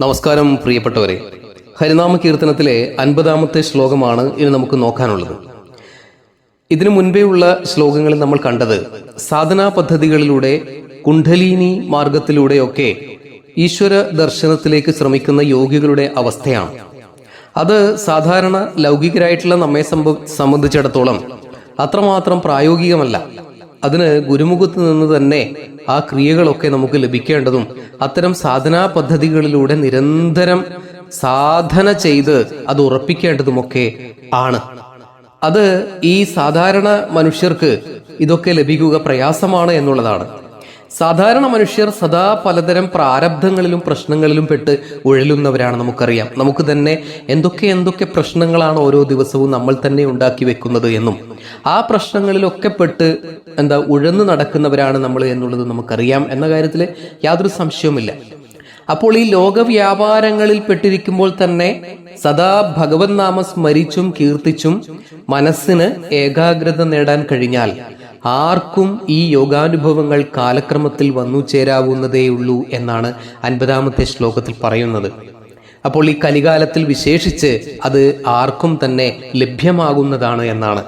നമസ്കാരം പ്രിയപ്പെട്ടവരെ. ഹരിനാമ കീർത്തനത്തിലെ അൻപതാമത്തെ ശ്ലോകമാണ് ഇനി നമുക്ക് നോക്കാനുള്ളത്. ഇതിനു മുൻപേ ഉള്ള ശ്ലോകങ്ങളിൽ നമ്മൾ കണ്ടത് സാധനാ പദ്ധതികളിലൂടെ കുണ്ഠലീനി മാർഗത്തിലൂടെയൊക്കെ ഈശ്വര ദർശനത്തിലേക്ക് ശ്രമിക്കുന്ന യോഗികളുടെ അവസ്ഥയാണ്. അത് സാധാരണ ലൗകികരായിട്ടുള്ള നമ്മെ സംബ- സംബന്ധിച്ചിടത്തോളം അത്രമാത്രം പ്രായോഗികമല്ല. അതിന് ഗുരുമുഖത്ത് നിന്ന് തന്നെ ആ ക്രിയകളൊക്കെ നമുക്ക് ലഭിക്കേണ്ടതും അത്തരം സാധനാ പദ്ധതികളിലൂടെ നിരന്തരം സാധന ചെയ്ത് അത് ഉറപ്പിക്കേണ്ടതുമൊക്കെ ആണ്. അത് ഈ സാധാരണ മനുഷ്യർക്ക് ഇതൊക്കെ ലഭിക്കുക പ്രയാസമാണ് എന്നുള്ളതാണ്. സാധാരണ മനുഷ്യർ സദാ പലതരം പ്രാരബ്ധങ്ങളിലും പ്രശ്നങ്ങളിലും പെട്ട് ഉഴലുന്നവരാണ് നമുക്കറിയാം. നമുക്ക് തന്നെ എന്തൊക്കെ എന്തൊക്കെ പ്രശ്നങ്ങളാണ് ഓരോ ദിവസവും നമ്മൾ തന്നെ ഉണ്ടാക്കി വെക്കുന്നത് എന്നും. ആ പ്രശ്നങ്ങളിലൊക്കെ പെട്ട് എന്താ ഉഴന്നു നടക്കുന്നവരാണ് നമ്മൾ എന്നുള്ളത് നമുക്കറിയാം എന്ന കാര്യത്തിൽ യാതൊരു സംശയവുമില്ല. അപ്പോൾ ഈ ലോകവ്യാപാരങ്ങളിൽ പെട്ടിരിക്കുമ്പോൾ തന്നെ സദാ ഭഗവത് നാമം സ്മരിച്ചും കീർത്തിച്ചും മനസ്സിന് ഏകാഗ്രത നേടാൻ കഴിഞ്ഞാൽ ആർക്കും ഈ യോഗാനുഭവങ്ങൾ കാലക്രമത്തിൽ വന്നു ചേരാവുന്നതേയുള്ളൂ എന്നാണ് അൻപതാമത്തെ ശ്ലോകത്തിൽ പറയുന്നത്. അപ്പോൾ ഈ കലികാലത്തിൽ വിശേഷിച്ച് അത് ആർക്കും തന്നെ ലഭ്യമാകുന്നതാണ് എന്നാണ്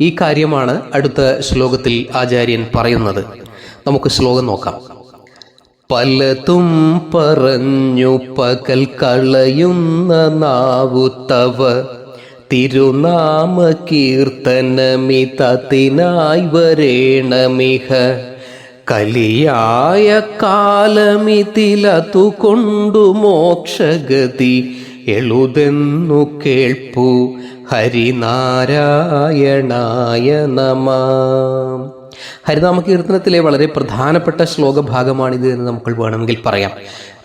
ഈ കാര്യമാണ് അടുത്ത ശ്ലോകത്തിൽ ആചാര്യൻ പറയുന്നത്. നമുക്ക് ശ്ലോകം നോക്കാം. പലതും പറഞ്ഞു പകൽ കളയുന്ന നാവുത്തവ തിരുനാമ കീർത്തനമിതത്തിനായി വരേണമിഹ. കലിയായ കാലമിതിലതു കൊണ്ടു മോക്ഷഗതി എളുതെന്നു കേൾപ്പു ഹരിനാരായണായ നമ. ഹരിനാമ കീർത്തനത്തിലെ വളരെ പ്രധാനപ്പെട്ട ശ്ലോകഭാഗമാണിത് എന്ന് നമുക്ക് വേണമെങ്കിൽ പറയാം.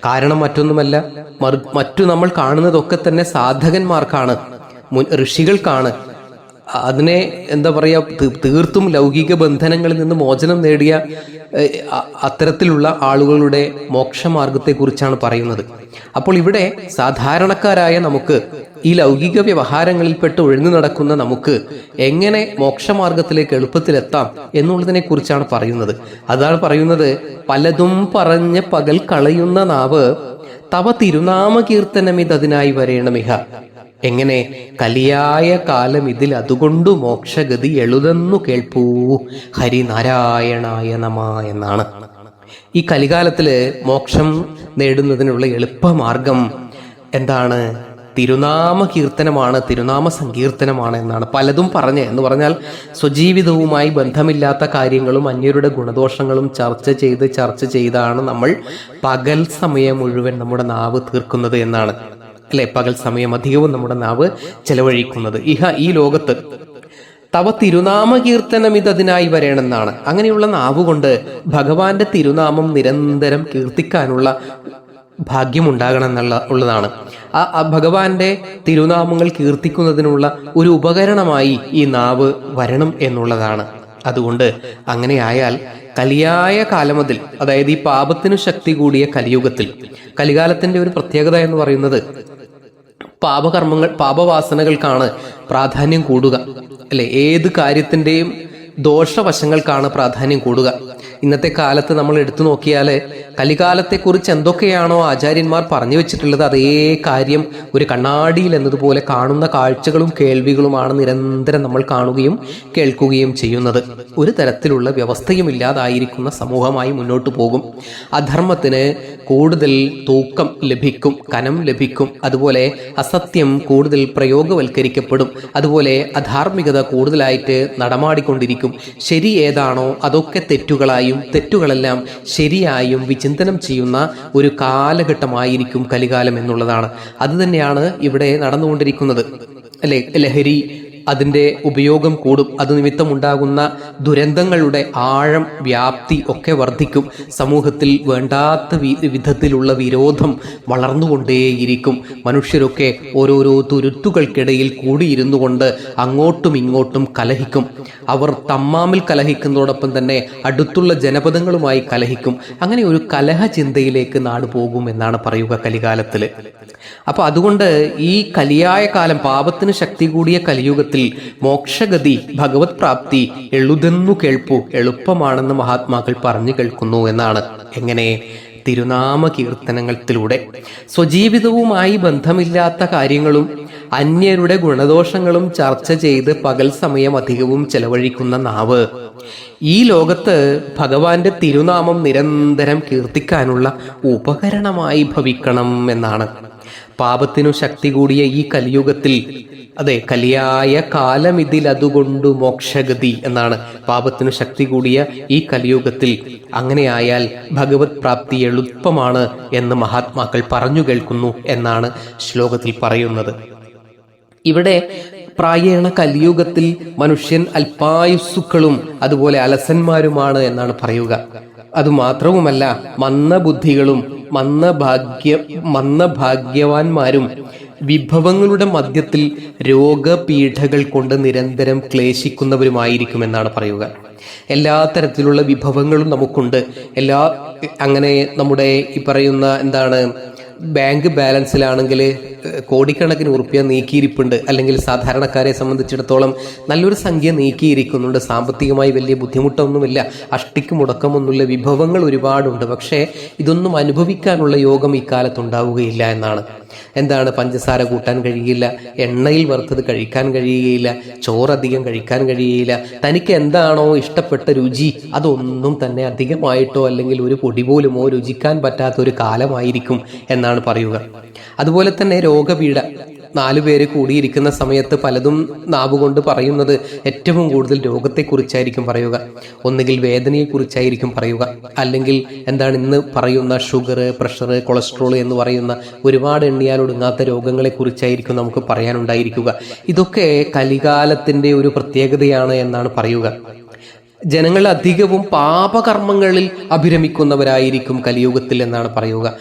കാരണം മറ്റൊന്നുമല്ല മറു മറ്റു നമ്മൾ കാണുന്നതൊക്കെ തന്നെ സാധകന്മാർക്കാണ്. മുൻ ഋഷികൾക്കാണ്. അതിനെ എന്താ പറയുക തീർത്തും ലൗകിക ബന്ധനങ്ങളിൽ നിന്ന് മോചനം നേടിയ അത്തരത്തിലുള്ള ആളുകളുടെ മോക്ഷമാർഗത്തെക്കുറിച്ചാണ് പറയുന്നത്. അപ്പോൾ ഇവിടെ സാധാരണക്കാരായ നമുക്ക് ഈ ലൗകിക വ്യവഹാരങ്ങളിൽപ്പെട്ട് ഒഴിഞ്ഞു നടക്കുന്ന നമുക്ക് എങ്ങനെ മോക്ഷമാർഗത്തിലേക്ക് എളുപ്പത്തിലെത്താം എന്നുള്ളതിനെ കുറിച്ചാണ് പറയുന്നത്. അതാണ് പറയുന്നത് പലതും പറഞ്ഞ് പകൽ കളയുന്ന നാവ് തവ തിരുനാമ കീർത്തനമിതതിനായി വരേണമിഹ. എങ്ങനെ കലിയായ കാലം ഇതിൽ അതുകൊണ്ടു മോക്ഷഗതി എഴുതെന്നു കേൾപ്പൂ. ഹരിനാരായണായ നമ എന്നാണ്. ഈ കലികാലത്തിൽ മോക്ഷം നേടുന്നതിനുള്ള എളുപ്പമാർഗം എന്താണ്? തിരുനാമ കീർത്തനമാണ് തിരുനാമ സങ്കീർത്തനമാണ് എന്നാണ്. പലതും പറഞ്ഞ് എന്ന് പറഞ്ഞാൽ സ്വജീവിതവുമായി ബന്ധമില്ലാത്ത കാര്യങ്ങളും അന്യരുടെ ഗുണദോഷങ്ങളും ചർച്ച ചെയ്ത് ചർച്ച ചെയ്താണ് നമ്മൾ പകൽ സമയം മുഴുവൻ നമ്മുടെ നാവ് തീർക്കുന്നത് എന്നാണ്. അല്ലെ? പകൽ സമയം അധികവും നമ്മുടെ നാവ് ചെലവഴിക്കുന്നത്. ഇഹ ഈ ലോകത്ത് തവ തിരുനാമ കീർത്തനം ഇതതിനായി വരേണമെന്നാണ്. അങ്ങനെയുള്ള നാവ് കൊണ്ട് ഭഗവാന്റെ തിരുനാമം നിരന്തരം കീർത്തിക്കാനുള്ള ഭാഗ്യമുണ്ടാകണം എന്നുള്ള ഉള്ളതാണ് ആ ഭഗവാന്റെ തിരുനാമങ്ങൾ കീർത്തിക്കുന്നതിനുള്ള ഒരു ഉപകരണമായി ഈ നാവ് വരണം എന്നുള്ളതാണ്. അതുകൊണ്ട് അങ്ങനെയായാൽ കലിയായ കാലമതിൽ അതായത് ഈ പാപത്തിനു ശക്തി കൂടിയ കലിയുഗത്തിൽ കലികാലത്തിന്റെ ഒരു പ്രത്യേകത എന്ന് പറയുന്നത് പാപകർമ്മങ്ങൾ പാപവാസനകൾക്കാണ് പ്രാധാന്യം കൂടുക. അല്ലെ? ഏത് കാര്യത്തിന്റെയും ദോഷവശങ്ങൾക്കാണ് പ്രാധാന്യം കൂടുക. ഇന്നത്തെ കാലത്ത് നമ്മൾ എടുത്തു നോക്കിയാൽ കലികാലത്തെക്കുറിച്ച് എന്തൊക്കെയാണോ ആചാര്യന്മാർ പറഞ്ഞു വെച്ചിട്ടുള്ളത് അതേ കാര്യം ഒരു കണ്ണാടിയിൽ എന്നതുപോലെ കാണുന്ന കാഴ്ചകളും കേൾവികളുമാണ് നിരന്തരം നമ്മൾ കാണുകയും കേൾക്കുകയും ചെയ്യുന്നത്. ഒരു തരത്തിലുള്ള വ്യവസ്ഥയും ഇല്ലാതായിരിക്കുന്ന സമൂഹമായി മുന്നോട്ട് പോകും. അധർമ്മത്തിന് കൂടുതൽ തൂക്കം ലഭിക്കും കനം ലഭിക്കും. അതുപോലെ അസത്യം കൂടുതൽ പ്രയോഗവൽക്കരിക്കപ്പെടും. അതുപോലെ അധാർമികത കൂടുതലായിട്ട് നടമാടിക്കൊണ്ടിരിക്കും. ശരി ഏതാണോ അതൊക്കെ തെറ്റുകളായും തെറ്റുകളെല്ലാം ശരിയായും വിചിന്തനം ചെയ്യുന്ന ഒരു കാലഘട്ടമായിരിക്കും കലികാലം എന്നുള്ളതാണ്. അത് തന്നെയാണ് ഇവിടെ നടന്നുകൊണ്ടിരിക്കുന്നത്. അല്ലെ? ലഹരി അതിന്റെ ഉപയോഗം കൂടും. അത് നിമിത്തമുണ്ടാകുന്ന ദുരന്തങ്ങളുടെ ആഴം വ്യാപ്തി ഒക്കെ വർദ്ധിക്കും. സമൂഹത്തിൽ വേണ്ടാത്ത വിധത്തിലുള്ള വിരോധം വളർന്നുകൊണ്ടേയിരിക്കും. മനുഷ്യരൊക്കെ ഓരോരോ തുരുത്തുകൾക്കിടയിൽ കൂടിയിരുന്നു കൊണ്ട് അങ്ങോട്ടും ഇങ്ങോട്ടും കലഹിക്കും. അവർ തമ്മാമിൽ കലഹിക്കുന്നതോടൊപ്പം തന്നെ അടുത്തുള്ള ജനപദങ്ങളുമായി കലഹിക്കും. അങ്ങനെ ഒരു കലഹ ചിന്തയിലേക്ക് നാട് പോകും എന്നാണ് പറയുക കലികാലത്തിൽ അപ്പൊ അതുകൊണ്ട് ഈ കലിയായ കാലം പാപത്തിന് ശക്തി കൂടിയ കലിയുഗത്തിൽ മോക്ഷഗതി ഭഗവത് പ്രാപ്തി എളുതെന്നു കേൾപ്പു എളുപ്പമാണെന്ന് മഹാത്മാക്കൾ പറഞ്ഞു കേൾക്കുന്നു എന്നാണ്. എങ്ങനെ? തിരുനാമ കീർത്തനങ്ങളിലൂടെ സ്വജീവിതവുമായി ബന്ധമില്ലാത്ത കാര്യങ്ങളും അന്യരുടെ ഗുണദോഷങ്ങളും ചർച്ച ചെയ്ത് പകൽ സമയം അധികവും ചെലവഴിക്കുന്ന നാവ്. ഈ ലോകത്ത് ഭഗവാന്റെ തിരുനാമം നിരന്തരം കീർത്തിക്കാനുള്ള ഉപകരണമായി ഭവിക്കണം എന്നാണ്. പാപത്തിനു ശക്തി കൂടിയ ഈ കലിയുഗത്തിൽ അതെ കലിയായ കാലമിതിൽ അതുകൊണ്ട് മോക്ഷഗതി എന്നാണ്. പാപത്തിനു ശക്തി കൂടിയ ഈ കലിയുഗത്തിൽ അങ്ങനെയായാൽ ഭഗവത് പ്രാപ്തി എളുപ്പമാണ് എന്ന് മഹാത്മാക്കൾ പറഞ്ഞു കേൾക്കുന്നു എന്നാണ് ശ്ലോകത്തിൽ പറയുന്നത്. ഇവിടെ പ്രായേണ കലിയുഗത്തിൽ മനുഷ്യൻ അല്പായുസ്സുക്കളും അതുപോലെ അലസന്മാരുമാണ് എന്നാണ് പറയുക. അതുമാത്രവുമല്ല മന്ദബുദ്ധികളും മന്ദഭാഗ്യ മന്ദഭാഗ്യവാന്മാരും വിഭവങ്ങളുടെ മധ്യത്തിൽ രോഗപീഠകൾ കൊണ്ട് നിരന്തരം ക്ലേശിക്കുന്നവരുമായിരിക്കുമെന്നാണ് പറയുക. എല്ലാ തരത്തിലുള്ള വിഭവങ്ങളും നമുക്കുണ്ട്. എല്ലാ അങ്ങനെ നമ്മുടെ ഈ പറയുന്ന എന്താണ് ബാങ്ക് ബാലൻസിലാണെങ്കിൽ കോടിക്കണക്കിന് ഉറുപ്പ്യ നീക്കിയിരിപ്പുണ്ട്. അല്ലെങ്കിൽ സാധാരണക്കാരെ സംബന്ധിച്ചിടത്തോളം നല്ലൊരു സംഖ്യ നീക്കിയിരിക്കുന്നുണ്ട്. സാമ്പത്തികമായി വലിയ ബുദ്ധിമുട്ടൊന്നുമില്ല. അഷ്ടിക്ക് മുടക്കമൊന്നുമില്ല. വിഭവങ്ങൾ ഒരുപാടുണ്ട്. പക്ഷേ ഇതൊന്നും അനുഭവിക്കാനുള്ള യോഗം ഇക്കാലത്തുണ്ടാവുകയില്ല എന്നാണ്. എന്താണ് പഞ്ചസാര കൂട്ടാൻ കഴിയില്ല എണ്ണയിൽ വറുത്തത് കഴിക്കാൻ കഴിയുകയില്ല ചോറധികം കഴിക്കാൻ കഴിയുകയില്ല തനിക്ക് എന്താണോ ഇഷ്ടപ്പെട്ട രുചി അതൊന്നും തന്നെ അധികമായിട്ടോ അല്ലെങ്കിൽ ഒരു പൊടി പോലുമോ രുചിക്കാൻ പറ്റാത്ത ഒരു കാലമായിരിക്കും എന്നാണ് പറയുക. അതുപോലെ തന്നെ രോഗപീഠ. നാലു പേര് കൂടിയിരിക്കുന്ന സമയത്ത് പലതും നാവുകൊണ്ട് പറയുന്നത് ഏറ്റവും കൂടുതൽ രോഗത്തെക്കുറിച്ചായിരിക്കും പറയുക. ഒന്നുകിൽ വേദനയെക്കുറിച്ചായിരിക്കും പറയുക. അല്ലെങ്കിൽ എന്താണ് ഇന്ന് പറയുന്ന ഷുഗർ പ്രഷർ കൊളസ്ട്രോൾ എന്ന് പറയുന്ന ഒരുപാട് എണ്ണിയാൽ ഒടുങ്ങാത്ത രോഗങ്ങളെക്കുറിച്ചായിരിക്കും നമുക്ക് പറയാനുണ്ടായിരിക്കുക. ഇതൊക്കെ കലികാലത്തിന്റെ ഒരു പ്രത്യേകതയാണ് എന്നാണ് പറയുക. ജനങ്ങൾ അധികവും പാപകർമ്മങ്ങളിൽ അഭിരമിക്കുന്നവരായിരിക്കും കലിയുഗത്തിൽ എന്നാണ് പറയുക.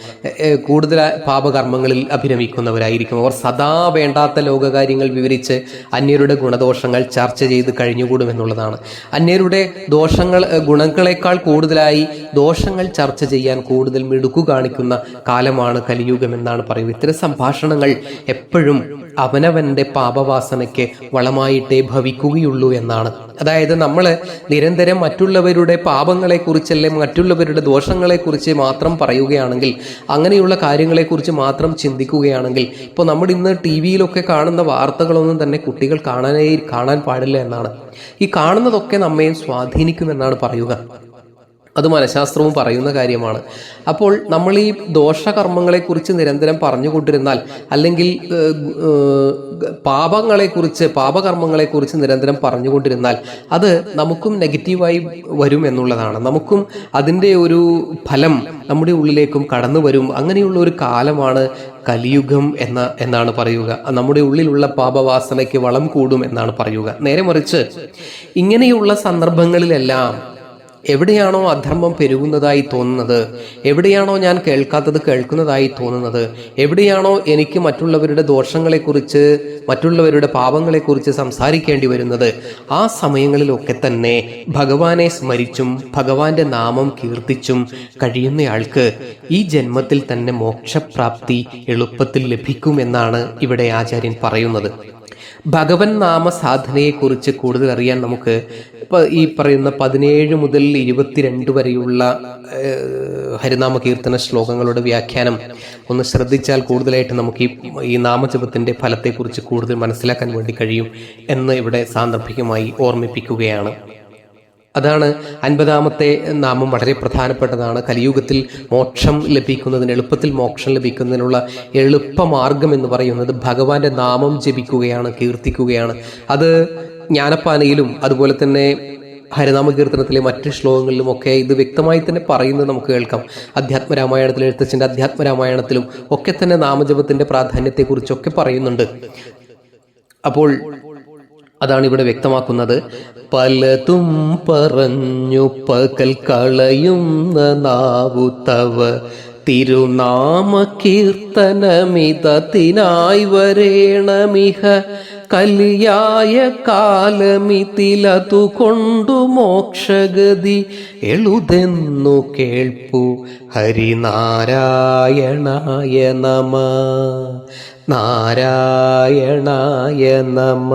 കൂടുതൽ പാപകർമ്മങ്ങളിൽ അഭിരമിക്കുന്നവരായിരിക്കും. അവർ സദാ വേണ്ടാത്ത ലോകകാര്യങ്ങൾ വിവരിച്ച് അന്യരുടെ ഗുണദോഷങ്ങൾ ചർച്ച ചെയ്ത് കഴിഞ്ഞുകൂടുമെന്നുള്ളതാണ് അന്യരുടെ ദോഷങ്ങൾ ഗുണങ്ങളെക്കാൾ കൂടുതലായി ദോഷങ്ങൾ ചർച്ച ചെയ്യാൻ കൂടുതൽ മിടുക്കു കാണിക്കുന്ന കാലമാണ് കലിയുഗം എന്നാണ് പറയുക. ഇത്തരം സംഭാഷണങ്ങൾ എപ്പോഴും അവനവന്റെ പാപവാസനയ്ക്ക് വളമായിട്ടേ ഭവിക്കുകയുള്ളൂ എന്നാണ്. അതായത് നമ്മൾ നിരന്തരം മറ്റുള്ളവരുടെ പാപങ്ങളെക്കുറിച്ചല്ലേ മറ്റുള്ളവരുടെ ദോഷങ്ങളെക്കുറിച്ച് മാത്രം പറയുകയാണെങ്കിൽ അങ്ങനെയുള്ള കാര്യങ്ങളെക്കുറിച്ച് മാത്രം ചിന്തിക്കുകയാണെങ്കിൽ ഇപ്പോൾ നമ്മൾ ഇന്ന് ടി വിയിലൊക്കെ കാണുന്ന വാർത്തകളൊന്നും തന്നെ കുട്ടികൾ കാണാനേ കാണാൻ പാടില്ല എന്നാണ്. ഈ കാണുന്നതൊക്കെ നമ്മെ സ്വാധീനിക്കുമെന്നാണ് പറയുക. അത് മനഃശാസ്ത്രവും പറയുന്ന കാര്യമാണ്. അപ്പോൾ നമ്മൾ ഈ ദോഷകർമ്മങ്ങളെക്കുറിച്ച് നിരന്തരം പറഞ്ഞുകൊണ്ടിരുന്നാൽ അല്ലെങ്കിൽ പാപങ്ങളെക്കുറിച്ച് പാപകർമ്മങ്ങളെക്കുറിച്ച് നിരന്തരം പറഞ്ഞുകൊണ്ടിരുന്നാൽ അത് നമുക്കും നെഗറ്റീവായി വരും എന്നുള്ളതാണ്. നമുക്കും അതിന്റെ ഒരു ഫലം നമ്മുടെ ഉള്ളിലേക്കും കടന്നു വരും. അങ്ങനെയുള്ള ഒരു കാലമാണ് കലിയുഗം എന്ന എന്നാണ് പറയുക. നമ്മുടെ ഉള്ളിലുള്ള പാപവാസനയ്ക്ക് വളം കൂടും എന്നാണ് പറയുക. നേരെ മറിച്ച് ഇങ്ങനെയുള്ള സന്ദർഭങ്ങളിലെല്ലാം എവിടെയാണോ അധർമ്മം പെരുകുന്നതായി തോന്നുന്നത് എവിടെയാണോ ഞാൻ കേൾക്കാത്തത് കേൾക്കുന്നതായി തോന്നുന്നത് എവിടെയാണോ എനിക്ക് മറ്റുള്ളവരുടെ ദോഷങ്ങളെക്കുറിച്ച് മറ്റുള്ളവരുടെ പാപങ്ങളെക്കുറിച്ച് സംസാരിക്കേണ്ടി വരുന്നത് ആ സമയങ്ങളിലൊക്കെ തന്നെ ഭഗവാനെ സ്മരിച്ചും ഭഗവാന്റെ നാമം കീർത്തിച്ചും കഴിയുന്നയാൾക്ക് ഈ ജന്മത്തിൽ തന്നെ മോക്ഷപ്രാപ്തി എളുപ്പത്തിൽ ലഭിക്കുമെന്നാണ് ഇവിടെ ആചാര്യൻ പറയുന്നത്. ഭഗവൻ നാമ സാധനയെക്കുറിച്ച് കൂടുതൽ അറിയാൻ നമുക്ക് ഇപ്പൊ ഈ പറയുന്ന പതിനേഴ് മുതൽ ഇരുപത്തിരണ്ട് വരെയുള്ള ഹരിനാമ കീർത്തന ശ്ലോകങ്ങളുടെ വ്യാഖ്യാനം ഒന്ന് ശ്രദ്ധിച്ചാൽ കൂടുതലായിട്ട് നമുക്ക് ഈ ഈ നാമജപത്തിന്റെ ഫലത്തെക്കുറിച്ച് കൂടുതൽ മനസ്സിലാക്കാൻ വേണ്ടി കഴിയും എന്ന് ഇവിടെ സാന്ദർഭികമായി ഓർമ്മിപ്പിക്കുകയാണ്. അതാണ് അൻപതാമത്തെ നാമം വളരെ പ്രധാനപ്പെട്ടതാണ്. കലിയുഗത്തിൽ മോക്ഷം ലഭിക്കുന്നതിന് എളുപ്പത്തിൽ മോക്ഷം ലഭിക്കുന്നതിനുള്ള എളുപ്പമാർഗം എന്ന് പറയുന്നത് ഭഗവാന്റെ നാമം ജപിക്കുകയാണ് കീർത്തിക്കുകയാണ്. അത് ജ്ഞാനപ്പാനയിലും അതുപോലെ തന്നെ ഹരിനാമ കീർത്തനത്തിലെ മറ്റ് ശ്ലോകങ്ങളിലുമൊക്കെ ഇത് വ്യക്തമായി തന്നെ പറയുന്നത് നമുക്ക് കേൾക്കാം. അധ്യാത്മരാമായണത്തിൽ എഴുത്തച്ഛന്റെ അധ്യാത്മരാമായണത്തിലും ഒക്കെ തന്നെ നാമജപത്തിന്റെ പ്രാധാന്യത്തെക്കുറിച്ചൊക്കെ പറയുന്നുണ്ട്. അപ്പോൾ അതാണ് ഇവിടെ വ്യക്തമാക്കുന്നത്. പലതും പറഞ്ഞു പകൽ കളയുന്ന നാവു തിരുനാമ കീർത്തനമിതത്തിനായി വരേണമിഹ കലിയായ കാലമിതിലതു കൊണ്ടു മോക്ഷഗതി എളുതെന്നു കേൾപ്പു. ഹരിനാരായണായ നമ. നാരായണായ നമ.